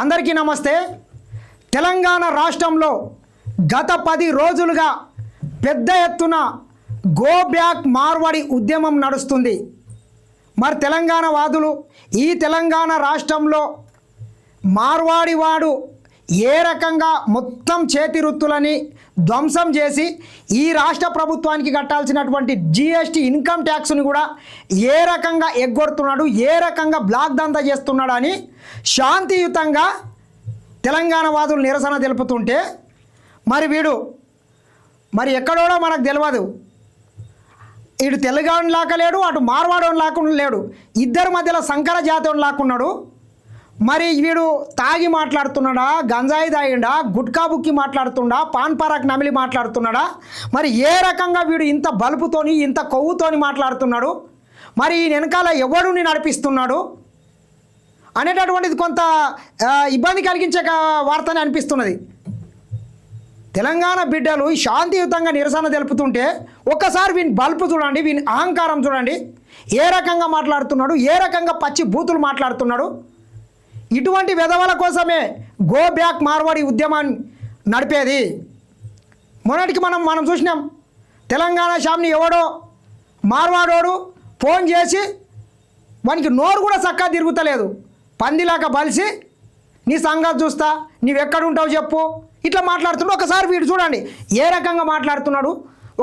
అందరికీ నమస్తే. తెలంగాణ రాష్ట్రంలో గత పది రోజులుగా పెద్ద ఎత్తున గో బ్యాక్ మార్వాడి ఉద్యమం నడుస్తుంది. మరి తెలంగాణ వాదులు ఈ తెలంగాణ రాష్ట్రంలో మార్వాడివాడు ఏ రకంగా మొత్తం చేతి వృత్తులని ధ్వంసం చేసి ఈ రాష్ట్ర ప్రభుత్వానికి కట్టాల్సినటువంటి జిఎస్టీ ఇన్కమ్ ట్యాక్స్ని కూడా ఏ రకంగా ఎగ్గొడుతున్నాడు ఏ రకంగా బ్లాక్ దందా చేస్తున్నాడు అని శాంతియుతంగా తెలంగాణ వాదులు నిరసన తెలుపుతుంటే మరి వీడు మరి ఎక్కడోడో మనకు తెలియదు ఇటు తెలుగాని లాకలేడు అటు మార్వాడోని లాకుండా లేడు. ఇద్దరి మధ్యలో సంకర జాతోని లాక్కున్నాడు. మరి వీడు తాగి మాట్లాడుతున్నాడా గంజాయి తాగిండా గుట్కా బుక్కి మాట్లాడుతుండా పాన్ పరాక్ నమిలి మాట్లాడుతున్నాడా? మరి ఏ రకంగా వీడు ఇంత బలుపుతోని ఇంత కొవ్వుతోని మాట్లాడుతున్నాడు? మరి ఈ వెనకాల ఎవడుని నడిపిస్తున్నాడు? అనేటటువంటిది కొంత ఇబ్బంది కలిగించే కా- వార్తని అనిపిస్తున్నది. తెలంగాణ బిడ్డలు శాంతియుతంగా నిరసన తెలుపుతుంటే ఒక్కసారి వీని బల్పు చూడండి వీని అహంకారం చూడండి. ఏ రకంగా మాట్లాడుతున్నాడు ఏ రకంగా పచ్చి బూతులు మాట్లాడుతున్నాడు? ఇటువంటి విధవల కోసమే గో బ్యాక్ మార్వాడి ఉద్యమాన్ని నడిపేది. మొన్నటికి మనం మనం చూసినాం తెలంగాణ షామ్ని ఎవడో మార్వాడోడు ఫోన్ చేసి వానికి నోరు కూడా చక్కగా తిరుగుతలేదు. పందిలాగా బలిసి నీ సంగతి చూస్తా నీవెక్కడుంటావు చెప్పు. ఇట్లా మాట్లాడుతున్నాడు ఒకసారి వీడు చూడండి ఏ రకంగా మాట్లాడుతున్నాడు.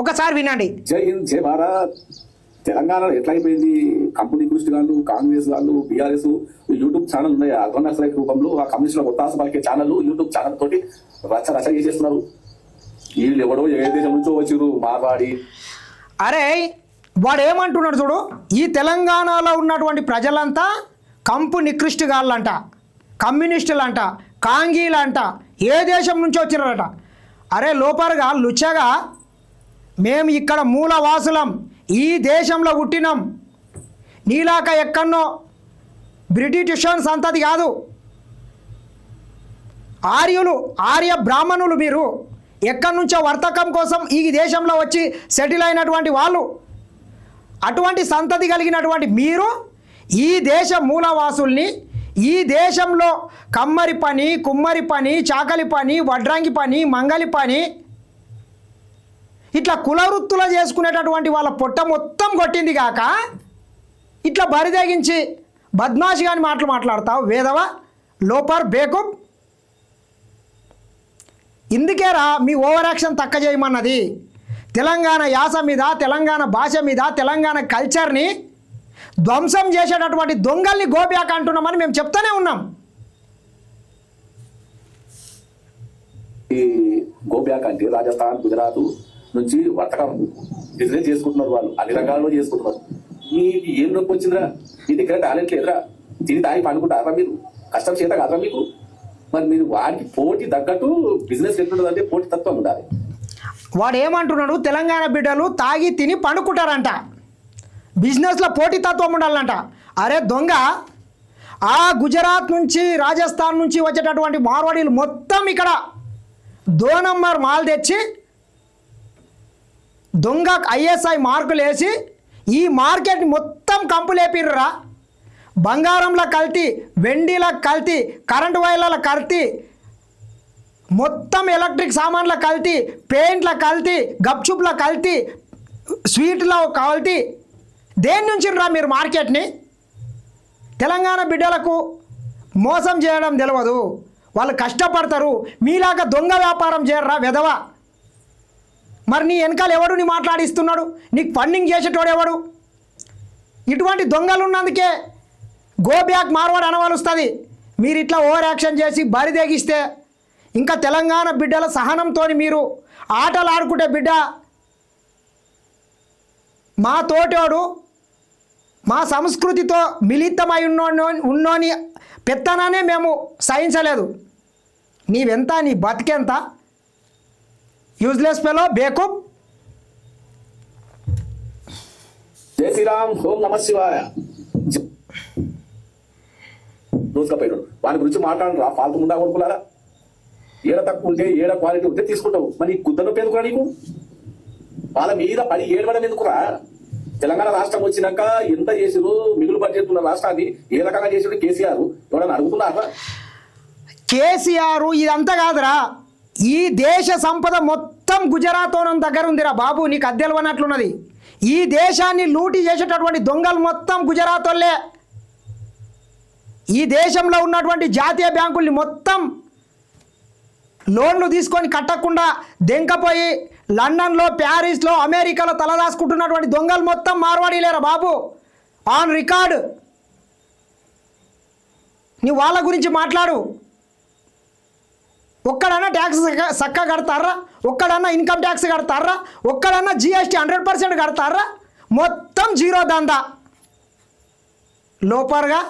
ఒకసారి వినండి. జై హింద్ జై భారత్. తెలంగాణ ఎట్లా అయిపోయింది కంపెనీ కృష్ణ వాళ్ళు కాంగ్రెస్ వాళ్ళు బీఆర్ఎస్ యూట్యూబ్ ఛానల్ ఉన్నాయి. అగ్రనక్సలైట్ రూపంలో ఆ కమ్యూనిస్టుల ఒత్తాస పలికే ఛానల్ యూట్యూబ్ ఛానల్ తోటి రచ్చ రచ్చ చేసేస్తున్నారు. వీళ్ళు ఎవడో ఏ దేశం నుంచో వచ్చిర్రు మార్వాడి. అరే వాడు ఏమంటున్నాడు చూడు? ఈ తెలంగాణలో ఉన్నటువంటి ప్రజలంతా కంపు నికృష్టిగాళ్ళంట కమ్యూనిస్టులంట కాంగీలంట ఏ దేశం నుంచి వచ్చినారట అరే లోపరగా లుచ్చగా మేము ఇక్కడ మూలవాసులం ఈ దేశంలో పుట్టినాం. నీలాక ఎక్కడనో బ్రిటిషన్ సంతతి కాదు. ఆర్యులు ఆర్య బ్రాహ్మణులు మీరు ఎక్కడి నుంచో వర్తకం కోసం ఈ దేశంలో వచ్చి సెటిల్ అయినటువంటి వాళ్ళు అటువంటి సంతతి కలిగినటువంటి మీరు ఈ దేశ మూలవాసుల్ని ఈ దేశంలో కమ్మరి పని కుమ్మరి పని చాకలి పని వడ్రంగి పని మంగలి పని ఇట్లా కులవృత్తుల చేసుకునేటటువంటి వాళ్ళ పొట్ట మొత్తం కొట్టింది కాక ఇట్లా బరిదగించి బద్మాషి కాని మాటలు మాట్లాడతావు వేదవ? లోపర్ బేకుబ్? ఇందుకేరా మీ ఓవర్ యాక్షన్ తక్క చేయమన్నది. తెలంగాణ యాస మీద తెలంగాణ భాష మీద తెలంగాణ కల్చర్ని ధ్వంసం చేసేటటువంటి దొంగల్ని గోబ్యాక్ అంటున్నామని మేము చెప్తానే ఉన్నాం. ఈ గోబ్యాక్ అంటే రాజస్థాన్ గుజరాత్ నుంచి వర్తకం బిజినెస్ చేసుకుంటున్నారు వాళ్ళు. అన్ని రంగాల్లో చేసుకుంటున్నారు. మీకు ఏం నొప్పి వచ్చిందిరా? మీ దగ్గర టాలెంట్ లేదురా. తిని తాగి పండుకుంటారా మీరు? కష్టం చేత కాదురా మీకు? మరి మీరు వాడికి పోటీ తగ్గట్టు బిజినెస్ ఎట్లుంటుందంటే పోటీ తత్వం ఉండాలి. వాడు ఏమంటున్నాడు? తెలంగాణ బిడ్డలు తాగి తిని పండుకుంటారంట. బిజినెస్లో పోటీతత్వం ఉండాలంట. అరే దొంగ ఆ గుజరాత్ నుంచి రాజస్థాన్ నుంచి వచ్చేటటువంటి మార్వాడీలు మొత్తం ఇక్కడ దో నంబర్ మాల్ తెచ్చి దొంగ ఐఎస్ఐ మార్కులు వేసి ఈ మార్కెట్ మొత్తం కంపులేపిర్రా బంగారంలో కల్తీ వెండిల కల్తీ కరెంటు వైర్ల కల్తీ మొత్తం ఎలక్ట్రిక్ సామాన్ల కల్తీ పెయింట్ల కల్తీ గప్చుప్ల కల్తీ స్వీట్లో కల్తీ. దేని నుంచి రా మీరు మార్కెట్ని తెలంగాణ బిడ్డలకు మోసం చేయడం తెలియదు వాళ్ళు కష్టపడతారు. మీలాగా దొంగ వ్యాపారం చేయర్రా వెధవ. మరి నీ వెనకాల ఎవడు నీ మాట్లాడిస్తున్నాడు? నీకు ఫండింగ్ చేసేటోడు ఎవడు? ఇటువంటి దొంగలు ఉన్నందుకే గో బ్యాక్ మార్వాడు అనవలుస్తుంది. మీరు ఇట్లా ఓవర్ యాక్షన్ చేసి బరిదేగిస్తే ఇంకా తెలంగాణ బిడ్డల సహనంతో మీరు ఆటలు ఆడుకుంటే బిడ్డ మా తోటోడు మా సంస్కృతితో మిళితమై ఉన్నో ఉన్నోని పెత్తనానే మేము సహించలేదు. నీవెంత నీ బతికెంత? యూజ్లెస్ ఫెలో బేకూప్ జై శ్రీరామ్ ఓం నమ శివాయ. దోసుకపోయినాడు వాని గురించి మాట్లాడను రా ఫాల్తు ముండా కొనుక్కులారా ఏడ తక్కువ ఉంటే ఏడ క్వాలిటీ ఉంటే తీసుకుంటావు. మరి ఈ గుద్దను ఎందుకురా నీకు? వాళ్ళ మీద పడి ఏడవడం ఎందుకురా? తెలంగాణ రాష్ట్రం వచ్చినాక ఎంత చేసిరు మిగులు బడ్జెట్ ఉన్న రాష్ట్రాన్ని ఏ రకంగా చేసిరు కేసీఆర్. ఎవడన్నా అడుగుతున్నారా? కేసీఆర్ ఇదంతా కాదురా. ఈ దేశ సంపద మొత్తం గుజరాతోనం దగ్గర ఉందిరా బాబు నీకు అద్దెలు అన్నట్లున్నది ఈ దేశాన్ని లూటీ చేసేటటువంటి దొంగలు మొత్తం గుజరాత్ వాళ్ళే. ఈ దేశంలో ఉన్నటువంటి జాతీయ బ్యాంకుల్ని మొత్తం లోన్లు తీసుకొని కట్టకుండా దెంకపోయి లండన్లో ప్యారిస్లో అమెరికాలో తలదాసుకుంటున్నటువంటి దొంగలు మొత్తం మార్వాడీలేరా బాబు? On record. నీ వాళ్ళ గురించి మాట్లాడు. ఒక్కడన్నా ట్యాక్స్ సక్క- చక్కగా కడతారా? ఒక్కడన్నా ఇన్కమ్ ట్యాక్స్ కడతారా? ఒక్కడన్నా జిఎస్టీ హండ్రెడ్ పర్సెంట్ కడతారా? మొత్తం జీరో దందా. లోపర్గా.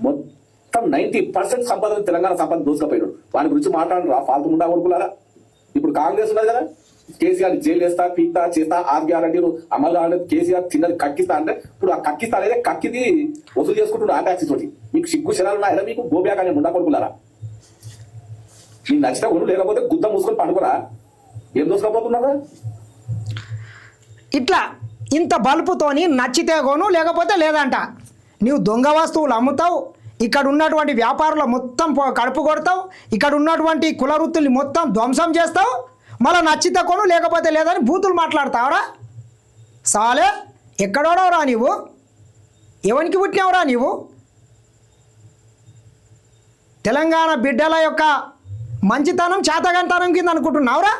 మొత్తం నైన్టీ పర్సెంట్ సంపద తెలంగాణ సంపద దోసుకపోయాడు వాని గురించి మాట్లాడరు ఆ ఫాల్తు ముండా కొడుకులారా. ఇప్పుడు కాంగ్రెస్ ఉన్నది కదా కేసీఆర్ జైలు వేస్తా పీక్తా చేస్తా ఆర్ గ్యారంటీలు అమలు కాలేదు కేసీఆర్ చిన్నది కక్కిస్తా అంటే ఇప్పుడు ఆ కక్కిస్తా అనేది కక్కిది వసూలు చేసుకుంటున్నాడు ఆ ట్యాక్సీ తోటి. మీకు సిగ్గు శరాలు ఉన్నాయా? మీకు గోబ్యాక్ అనే ముండా కొడుకులారా? నీకు నచ్చిన ఉండు లేకపోతే గుద్ద మూసుకొని పండుకురా? ఏం దోసుకపోతున్నారా ఇట్లా ఇంత బల్బుతోని నచ్చితే కొను లేకపోతే లేదంట. నీవు దొంగ వస్తువులు అమ్ముతావు ఇక్కడ ఉన్నటువంటి వ్యాపారులు మొత్తం కడుపు కొడతావు ఇక్కడ ఉన్నటువంటి కుల వృత్తుల్ని మొత్తం ధ్వంసం చేస్తావు మళ్ళీ నచ్చితే కొను లేకపోతే లేదని బూతులు మాట్లాడతావురా? సాలే ఎక్కడోడవరా నీవు. ఎవరికి పుట్టినావురా నీవు? తెలంగాణ బిడ్డల యొక్క మంచితనం చేతగంతనం కింద అనుకుంటున్నావురా?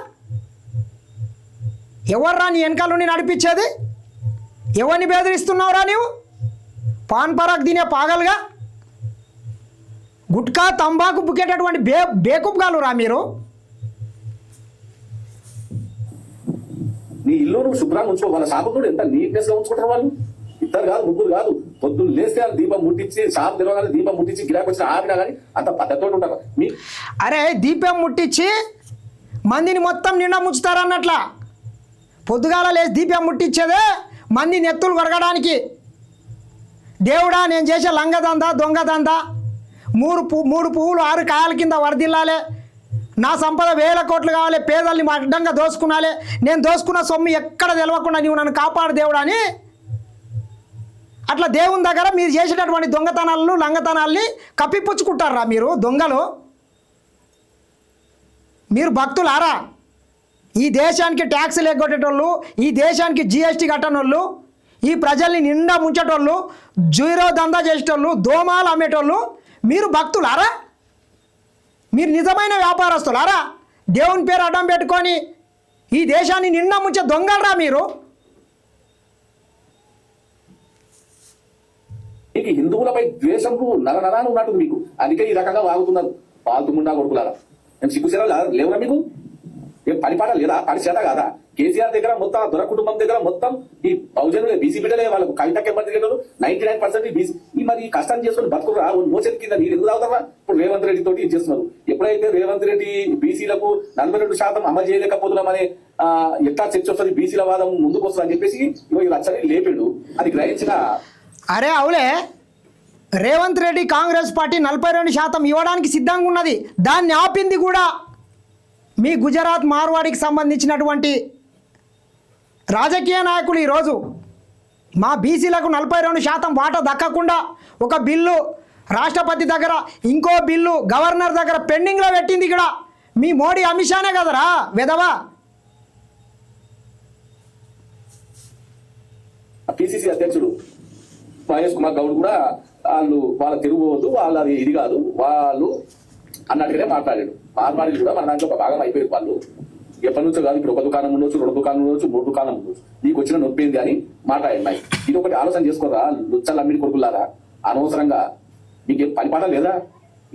ఎవర్రా నీ వెనకాల నుండి నడిపించేది? ఎవరిని బెదిరిస్తున్నావురా నీవు? పాన్ పరాక్ తినే పాగలుగా? గుట్కా తంబాకు బుకేటటువంటి బే బేకుప్గాలు రా మీరు? నీ ఇల్లు నువ్వు శుభ్రంగా ఉంచుకో వాళ్ళ షాపు ఎంత నీట్నెస్గా ఉంచుకుంటారు వాళ్ళు? ఇద్దరు కాదు ముగ్గురు కాదు. పొద్దున్న లేస్తే దీపం ముట్టించి షాప్ తెలవగానే దీపం ముట్టించి గిరాకు వచ్చిన ఆపినా కానీ అంత పద్ధతితో ఉంటారు. మీ అరే దీపం ముట్టించి మందిని మొత్తం నిండా ముంచుతారన్నట్లా పొద్దుగాల లేచి దీపం ముట్టించేదే మంది నెత్తులు కొరగడానికి. దేవుడా నేను చేసే లంగదందా దొంగదందా మూడు పూ మూడు పువ్వులు ఆరు కాయల కింద వరదిల్లాలే. నా సంపద వేల కోట్లు కావాలి పేదల్ని అడ్డంగా దోసుకున్నాలే. నేను దోసుకున్న సొమ్ము ఎక్కడ తెలవకుండా నీవు నన్ను కాపాడు దేవుడా అని అట్లా దేవుని దగ్గర మీరు చేసేటటువంటి దొంగతనాలను లంగతనాల్ని కప్పిపుచ్చుకుంటారా మీరు దొంగలు? మీరు భక్తులారా? ఈ దేశానికి ట్యాక్సులు ఎగ్గొట్టేటోళ్ళు ఈ దేశానికి జిఎస్టీ కట్టనోళ్ళు ఈ ప్రజల్ని నిండా ముంచేటోళ్ళు జీరో దందా చేసేటోళ్ళు దోమాలు అమ్మేటోళ్ళు మీరు భక్తులారా? మీరు నిజమైన వ్యాపారస్తులారా? దేవుని పేరు అడ్డం పెట్టుకొని ఈ దేశాన్ని నిండా ముంచే దొంగలరా మీరు? మీకు హిందువులపై ద్వేషం నర ఉన్నట్టుంది మీకు. అందుకే ఈ రకంగా వాగుతున్నారు. పాల్తుముండా కొడుకులారా. నేను సిగ్గుసేరా లేవురా మీకు? ఏం పని పాట లేదా? పని చేత కాదా? కేసీఆర్ దగ్గర మొత్తం దొర కుటుంబం దగ్గర మొత్తం ఈ బహుజనులు బీసీ బిడ్డలే వాళ్ళకు కవితకి ఎంబడి దగ్గర నైన్టీ నైన్ పర్సెంట్ బీసీ ఈ మరి ఈ కష్టం చేసుకుని బతుకురా మోచేతి కింద నీరు ఎందుకు తాగుతారా? ఇప్పుడు రేవంత్ రెడ్డి తోటి చేస్తున్నారు. ఎప్పుడైతే రేవంత్ రెడ్డి బీసీలకు నలభై రెండు శాతం అమలు చేయలేకపోతున్నామని ఆ, ఎట్లా చర్చ వస్తుంది బీసీల వాదం ముందుకు వస్తుంది అని చెప్పేసి ఇగో ఈ రచ్చని లేపిండు. అది గ్రహించిన అరే అవులే. రేవంత్ రెడ్డి కాంగ్రెస్ పార్టీ నలభై రెండు శాతం ఇవ్వడానికి సిద్ధంగా ఉన్నది. దాన్ని ఆపింది కూడా మీ గుజరాత్ మార్వాడికి సంబంధించినటువంటి రాజకీయ నాయకులు ఈరోజు. మా బీసీలకు నలభై రెండు శాతం వాటా దక్కకుండా ఒక బిల్లు రాష్ట్రపతి దగ్గర ఇంకో బిల్లు గవర్నర్ దగ్గర పెండింగ్లో పెట్టింది ఇక్కడ. మీ మోడీ అమిత్ షానే కదరా విధవా? పిసిసి అధ్యక్షుడు మహేష్ కుమార్ గౌడ్ కూడా వాళ్ళు వాళ్ళ తిరుగుబోదు వాళ్ళది ఇది కాదు వాళ్ళు అన్నట్టుగానే మాట్లాడాడు. మార్మాడి కూడా మన దాంట్లో ఒక భాగం అయిపోయారు వాళ్ళు. ఎప్పటి నుంచో కాదు ఇప్పుడు ఒక దుకాణం ఉండొచ్చు రెండు దుకాణం ఉండొచ్చు మూడు దుకాణం ఉండొచ్చు. నీకు వచ్చిన నొప్పి ఏంది అని మాట్లాడినాయి ఇది ఒకటి ఆలోచన చేసుకోరా లుచ్చలు అమ్మిడి కొడుకులారా? అనవసరంగా. మీకేం పని పాట లేదా?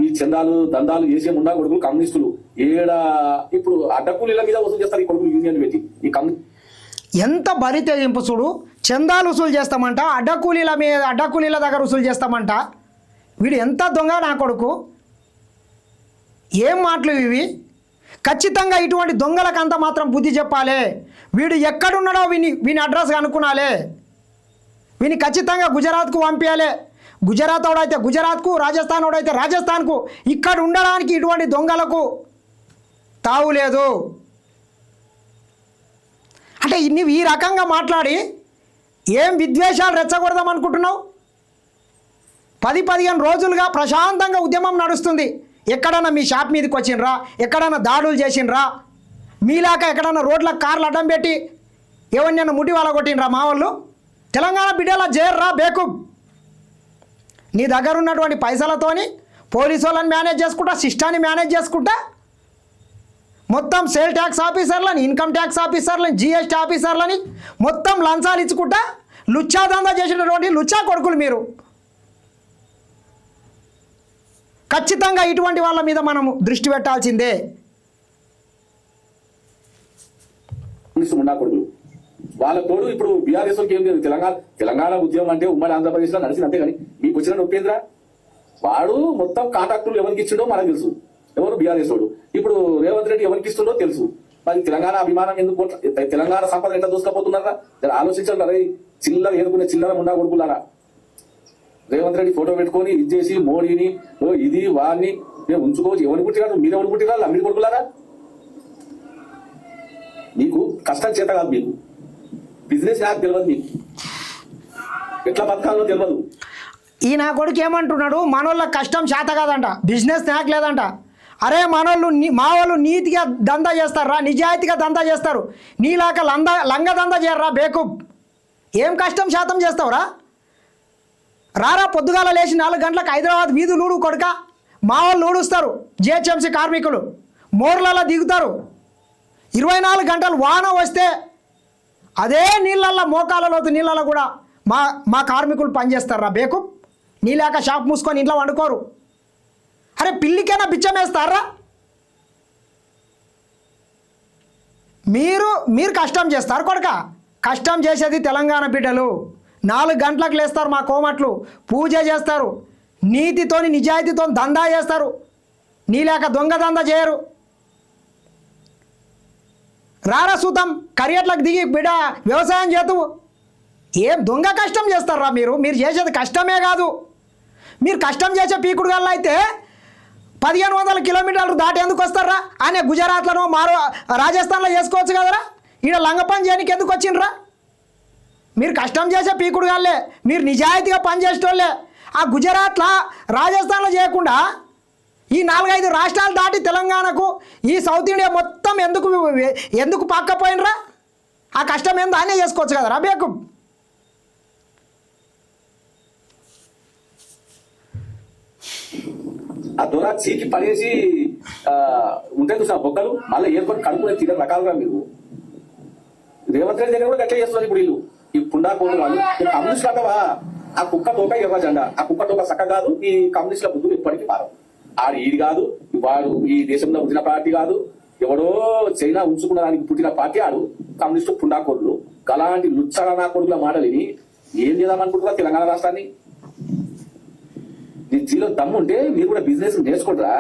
ఈ చందాలు దందాలు చేసే ముండా కొడుకులు కమ్యూనిస్టులు. ఏడా ఇప్పుడు అడ్డకూలీల మీద వసూలు చేస్తారు ఈ కొడుకులు యూనియన్ పెట్టి. ఈ కమ్యూ ఎంత బరి తెగింపు చూడు. చందాలు వసూలు చేస్తామంట అడ్డకూలీల మీద అడ్డకూలీల దగ్గర వసూలు చేస్తామంట. వీడు ఎంత దొంగ నా కొడుకు? ఏం మాటలు ఇవి? ఖచ్చితంగా ఇటువంటి దొంగలకు అంత మాత్రం బుద్ధి చెప్పాలి. వీడు ఎక్కడున్నాడో విని వీని అడ్రస్ కనుక్కునాలే. వీని ఖచ్చితంగా గుజరాత్కు పంపించాలి గుజరాత్ అయితే గుజరాత్కు రాజస్థాన్ వాడైతే రాజస్థాన్కు ఇక్కడ ఉండడానికి ఇటువంటి దొంగలకు తావు లేదు. అంటే నువ్వు ఈ రకంగా మాట్లాడి ఏం విద్వేషాలు రెచ్చగొడదాం అనుకుంటున్నావు? పది పదిహేను రోజులుగా ప్రశాంతంగా ఉద్యమం నడుస్తుంది. ఎక్కడన్నా మీ షాప్ మీదకి వచ్చిండ్రా? ఎక్కడన్నా దాడులు చేసిండ్రా? మీలాక ఎక్కడన్నా రోడ్లకు కార్లు అడ్డం పెట్టి ఎవరినైనా ముట్టి వాళ్ళ కొట్టిండ్రా మా వాళ్ళు? తెలంగాణ బిడ్డలా చేర్రా బేకు నీ దగ్గర ఉన్నటువంటి పైసలతోని పోలీసు వాళ్ళని మేనేజ్ చేసుకుంటా సిస్టాన్ని మేనేజ్ చేసుకుంటా మొత్తం సేల్ ట్యాక్స్ ఆఫీసర్లని ఇన్కమ్ ట్యాక్స్ ఆఫీసర్లని జిఎస్టీ ఆఫీసర్లని మొత్తం లంచాలు ఇచ్చుకుంటా లుచ్చా దందా చేసినటువంటి లుచ్చా కొడుకులు మీరు. ఖచ్చితంగా ఇటువంటి వాళ్ళ మీద మనము దృష్టి పెట్టాల్సిందే. కొడుకులు. వాళ్ళ తోడు ఇప్పుడు బీఆర్ఎస్ ఏం లేదు. తెలంగాణ తెలంగాణ ఉద్యమం అంటే ఉమ్మడి ఆంధ్రప్రదేశ్లో నడిచింది అంతే కానీ మీకు వచ్చిన ఉపేంద్ర వాడు మొత్తం కాంట్రాక్టులు ఎవరికి ఇచ్చిండో మనకు తెలుసు. ఎవరు బీఆర్ఎస్ వాడు ఇప్పుడు రేవంత్ రెడ్డి ఎవరికి ఇస్తుండో తెలుసు. మరి తెలంగాణ అభిమానం ఎందుకు తెలంగాణ సంపద ఎట్లా దూసుకపోతున్నారా? జర ఆలోచించండి అరే చిల్లర ఏనుకునే చిల్లర ఉండా కొడుకులారా? రేవంత్ రెడ్డి ఫోటో పెట్టుకొని ఇది చేసి మోడీని ఓ ఇది వాడిని మేము ఉంచుకోవచ్చు. ఎవరు పుట్టినారు? మీరు ఎవరు పుట్టినారు? మీరు కొడుకులారా? మీకు కష్టం చేత కాదు మీకు. బిజినెస్ యాక్ తెలియదు మీకు. ఎట్లా బతకాలో తెలియదు ఈ నా కొడుకు ఏమంటున్నాడు? మనోళ్ళ కష్టం చేత కాదంట. బిజినెస్ నాకు లేదంట. అరే మనోళ్ళు మా వాళ్ళు నీతిగా దందా చేస్తారా? నిజాయితీగా దందా చేస్తారు. నీలాక లంద లంగ దందా చేయరా బేకూబ్. ఏం కష్టం శాతం చేస్తావురా? రారా పొద్దుగాల లేచి నాలుగు గంటలకు హైదరాబాద్ వీధులు ఊడు కొడక. మా వాళ్ళు ఊడుస్తారు జిహెచ్ఎంసీ కార్మికులు. మోర్లలో దిగుతారు. ఇరవై నాలుగు గంటలు వాన వస్తే అదే నీళ్ళల్లో మోకాలలో నీళ్ళల్లో కూడా మా మా కార్మికులు పనిచేస్తారా బేకు నీలాక షాప్ మూసుకొని ఇంట్లో వండుకోరు. అరే పిల్లికైనా బిచ్చమేస్తారా మీరు మీరు కష్టం చేస్తారు కొడక. కష్టం చేసేది తెలంగాణ బిడ్డలు. నాలుగు గంటలకు లేస్తారు మా కోమట్లు. పూజ చేస్తారు. నీతితోని నిజాయితీతో దందా చేస్తారు. నీలాక దొంగ దందా చేయరు. రారా సూతం కరియట్లకు దిగి బిడ వ్యవసాయం చేతువు. ఏం దొంగ కష్టం చేస్తారా మీరు? మీరు చేసేది కష్టమే కాదు. మీరు కష్టం చేసే పీకుడు గల్ల అయితే పదిహేను వందల కిలోమీటర్లు దాటి ఎందుకు వస్తారా? అనే గుజరాత్లను మారో రాజస్థాన్లో చేసుకోవచ్చు కదరా? ఈడ లంగపని చేయడానికి ఎందుకు వచ్చిండ్రా? మీరు కష్టం చేసే పీకుడు గాళ్ళే. మీరు నిజాయితీగా పనిచేసేటోళ్ళే. ఆ గుజరాత్లో రాజస్థాన్లో చేయకుండా ఈ నాలుగైదు రాష్ట్రాలు దాటి తెలంగాణకు ఈ సౌత్ ఇండియా మొత్తం ఎందుకు ఎందుకు పక్కపోయినరా? ఆ కష్టం ఏందో అనే చేసుకోవచ్చు కదరా బేకు. ఆ దొర చీకి పడేసి ఆ, ఉంటాయి చూసిన బొక్కలు? మళ్ళీ ఏర్పడి కడుపునే తినే రకాలుగా మీరు. రేవంత్ రెడ్డి దగ్గర కూడా గట్లే చేస్తున్నారు ఇప్పుడు వీళ్ళు. ఈ పుండా కోళ్ళు వాళ్ళు కమ్యూనిస్ట్ అంటవా? ఆ కుక్క తోక ఎర్ర జెండా. ఆ కుక్క తోక సక్క కాదు ఈ కమ్యూనిస్టుల బుద్ధులు ఇప్పటికీ పారం ఆడు ఈడు కాదు వాడు ఈ దేశంలో పుట్టిన పార్టీ కాదు. ఎవడో చైనా ఉంచుకున్న దానికి పుట్టిన పార్టీ ఆడు కమ్యూనిస్టు పుండా కోళ్ళు గలాంటి లుచ్చరనా కొడుకుల మాటలిని ఏం చేద్దామనుకుంటున్నా తెలంగాణ రాష్ట్రాన్ని? జీలో దమ్ము ఉంటే మీరు కూడా బిజినెస్ నేర్చుకుంటారా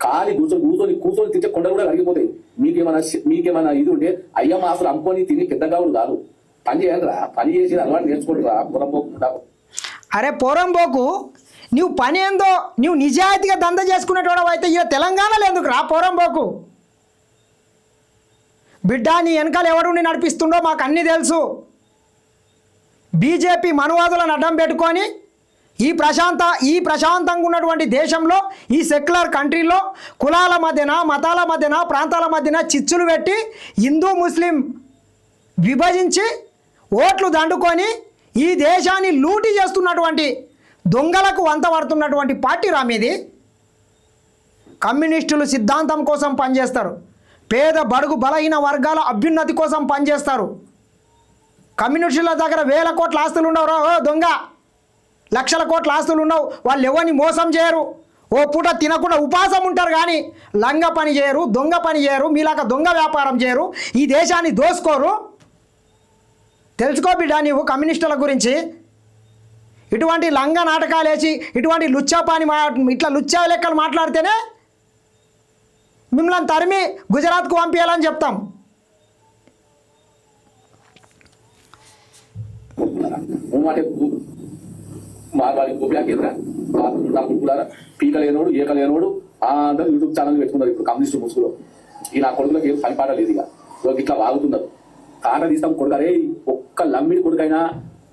ఖాళీ కూర్చొని కూర్చొని కూర్చొని తింటే కొండ కూడా కరిగిపోతాయి. మీకేమైనా మీకేమైనా ఇది ఉంటే అయ్యమ్మ అసలు అమ్ముకొని తిని పెద్దగా కాదు. పని చేయండి రా పని చేసి అలవాటు నేర్చుకుంటారా పురపోకుండా అరే పోరంబోకు నువ్వు పని ఏందో నువ్వు నిజాయితీగా దంద చేసుకునేటోడవు అయితే ఇక తెలంగాణలో ఎందుకు రా పోరంబోకు బిడ్డ నీ వెనకాల ఎవడుండి నడిపిస్తుండో మాకు అన్నీ తెలుసు. బీజేపీ మనువాదులను అడ్డం పెట్టుకొని ఈ ప్రశాంత ఈ ప్రశాంతంగా ఉన్నటువంటి దేశంలో ఈ సెక్యులర్ కంట్రీలో కులాల మధ్యన మతాల మధ్యన ప్రాంతాల మధ్యన చిచ్చులు పెట్టి హిందూ ముస్లిం విభజించి ఓట్లు దండుకొని ఈ దేశాన్ని లూటి చేస్తున్నటువంటి దొంగలకు వంత పడుతున్నటువంటి పార్టీ రామీది కమ్యూనిస్టులు సిద్ధాంతం కోసం పనిచేస్తారు. పేద బడుగు బలహీన వర్గాల అభ్యున్నతి కోసం పనిచేస్తారు. కమ్యూనిస్టుల దగ్గర వేల కోట్ల ఆస్తులు ఉండవు ఓ దొంగ! లక్షల కోట్ల ఆస్తులు ఉన్నావు. వాళ్ళు ఎవరిని మోసం చేయరు. ఓ పూట తినకుండా ఉపాసం ఉంటారు కానీ లంగ పని చేయరు దొంగ పని చేయరు మీలాగా దొంగ వ్యాపారం చేయరు. ఈ దేశాన్ని దోసుకోరు. తెలుసుకో బిడ్డ నీవు కమ్యూనిస్టుల గురించి. ఇటువంటి లంగ నాటకాలు వేసి ఇటువంటి లుచ్చాపాని మా ఇట్లా లుచ్చా లెక్కలు మాట్లాడితేనే మిమ్మల్ని తరిమి గుజరాత్కు పంపించాలని చెప్తాం. మాట మార్వాడి గోపియా కేంద్ర. నా కులారా పీక లేనోడు ఏక లేనోడు ఆ అందరూ యూట్యూబ్ ఛానల్ పెట్టుకున్నారు ఇప్పుడు కమ్యూనిస్ట్ ముసుగులో. ఈ నా కొడుకులకు ఏం పని పాట లేదు ఇక. ఇట్లా వాగుతున్నారు. కాట తీస్తాం కొడుకరే ఒక్క లమ్మిడి కొడుకైనా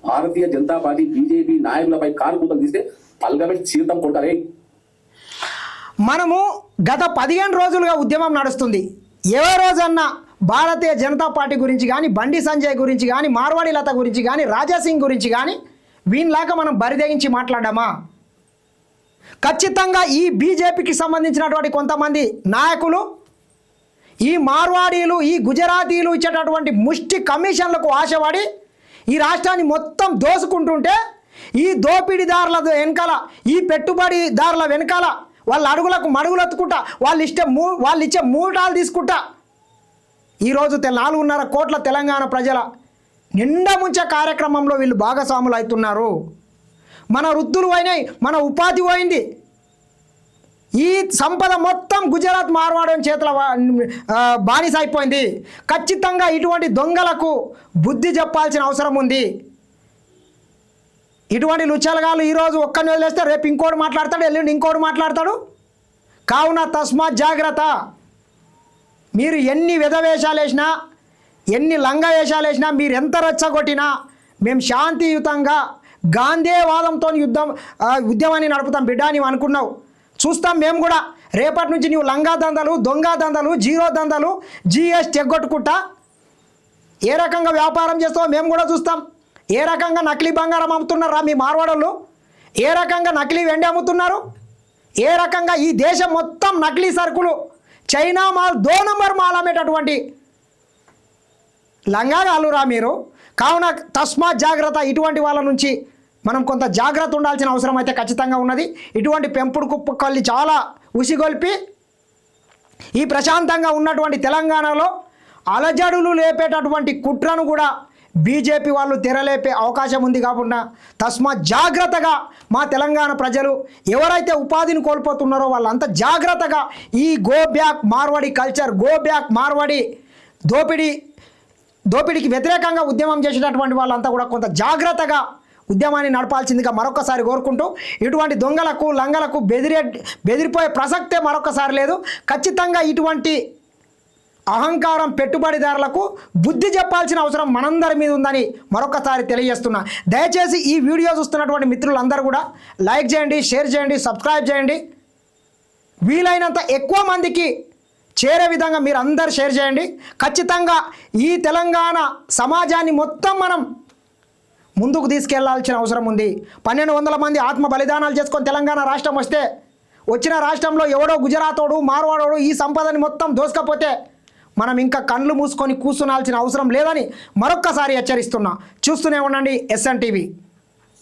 భారతీయ జనతా పార్టీ బీజేపీ నాయకులపై కారుకూతలు తీస్తే పల్గబెట్టి చీరతం కొట్టాలి మనము గత పదిహేను రోజులుగా ఉద్యమం నడుస్తుంది. ఏ రోజన్నా భారతీయ జనతా పార్టీ గురించి కానీ బండి సంజయ్ గురించి కానీ మార్వాడి లత గురించి కానీ రాజాసింగ్ గురించి కానీ వీనిలాగా మనం బరిదేగించి మాట్లాడామా? ఖచ్చితంగా ఈ బీజేపీకి సంబంధించినటువంటి కొంతమంది నాయకులు ఈ మార్వాడీలు ఈ గుజరాతీలు ఇచ్చేటటువంటి ముష్టి కమిషన్లకు ఆశపడి ఈ రాష్ట్రాన్ని మొత్తం దోసుకుంటుంటే ఈ దోపిడీదారుల వెనకాల ఈ పెట్టుబడిదారుల వెనకాల వాళ్ళ అడుగులకు మడుగులెత్తుకుంటా వాళ్ళు ఇష్టం మూ వాళ్ళు ఇచ్చే మూటాలు తీసుకుంటా ఈరోజు తె నాలుగున్నర కోట్ల తెలంగాణ ప్రజల నిండా ముంచే కార్యక్రమంలో వీళ్ళు భాగస్వాములు అవుతున్నారు. మన వృద్ధులు అయినాయి మన ఉపాధి పోయింది. ఈ సంపద మొత్తం గుజరాత్ మార్వాడం చేతుల బానిస అయిపోయింది ఖచ్చితంగా ఇటువంటి దొంగలకు బుద్ధి చెప్పాల్సిన అవసరం ఉంది. ఇటువంటి లుచ్చలగాలు ఈరోజు ఒక్కరిని వదిలేస్తే రేపు ఇంకోటి మాట్లాడతాడు ఎల్లుండి ఇంకోటి మాట్లాడతాడు? కావున తస్మాత్ జాగ్రత్త. మీరు ఎన్ని విధవేషాలు వేసినా ఎన్ని లంగ వేషాలు వేసినా మీరు ఎంత రెచ్చగొట్టినా మేము శాంతియుతంగా గాంధేవాదంతో యుద్ధం ఉద్యమాన్ని నడుపుతాం బిడ్డ నీవు అనుకున్నావు. చూస్తాం మేము కూడా రేపటి నుంచి నీవు లంగా దందలు దొంగ దందలు జీరో దందలు జీఎస్టీ ఎగ్గొట్టుకుంటా ఏ రకంగా వ్యాపారం చేస్తావో మేము కూడా చూస్తాం. ఏ రకంగా నకిలీ బంగారం అమ్ముతున్నారా మీ మార్వాడలు ఏ రకంగా నకిలీ వెండి అమ్ముతున్నారు? ఏ రకంగా ఈ దేశం మొత్తం నకిలీ సరుకులు? చైనా మాల్ దో నంబర్ మాల్ అమ్మేటటువంటి లంగాగాలురా మీరు. కావున తస్మాత్ జాగ్రత్త ఇటువంటి వాళ్ళ నుంచి మనం కొంత జాగ్రత్త ఉండాల్సిన అవసరం అయితే ఖచ్చితంగా ఉన్నది. ఇటువంటి పెంపుడు కుప్పకల్లి చాలా ఉసిగొల్పి ఈ ప్రశాంతంగా ఉన్నటువంటి తెలంగాణలో అలజడులు లేపేటటువంటి కుట్రను కూడా బీజేపీ వాళ్ళు తెరలేపే అవకాశం ఉంది కాకుండా తస్మాత్ జాగ్రత్తగా మా తెలంగాణ ప్రజలు ఎవరైతే ఉపాధిని కోల్పోతున్నారో వాళ్ళంతా జాగ్రత్తగా ఈ go back Marwadi culture go back Marwadi దోపిడీ దోపిడీకి వ్యతిరేకంగా ఉద్యమం చేసినటువంటి వాళ్ళంతా కూడా కొంత జాగ్రత్తగా ఉద్యమాన్ని నడపాల్సిందిగా మరొకసారి కోరుకుంటూ ఇటువంటి దొంగలకు లంగలకు బెదిరే బెదిరిపోయే ప్రసక్తే మరొకసారి లేదు. ఖచ్చితంగా ఇటువంటి అహంకారం పెట్టుబడిదారులకు బుద్ధి చెప్పాల్సిన అవసరం మనందరి మీద ఉందని మరొకసారి తెలియజేస్తున్నా. దయచేసి ఈ వీడియో చూస్తున్నటువంటి మిత్రులందరూ కూడా లైక్ చేయండి షేర్ చేయండి సబ్స్క్రైబ్ చేయండి. వీలైనంత ఎక్కువ మందికి చేరే విధంగా మీరు అందరు షేర్ చేయండి. ఖచ్చితంగా ఈ తెలంగాణ సమాజాన్ని మొత్తం మనం ముందుకు తీసుకెళ్ళాల్సిన అవసరం ఉంది. పన్నెండు వందల మంది ఆత్మ బలిదానాలు చేసుకొని తెలంగాణ రాష్ట్రం వస్తే వచ్చిన రాష్ట్రంలో ఎవడో గుజరాతోడు మార్వాడోడు ఈ సంపదని మొత్తం దోసుకపోతే మనం ఇంకా కండ్లు మూసుకొని కూర్చునాల్సిన అవసరం లేదని మరొక్కసారి హెచ్చరిస్తున్నా. చూస్తూనే ఉండండి ఎస్ఎన్ టీవీ.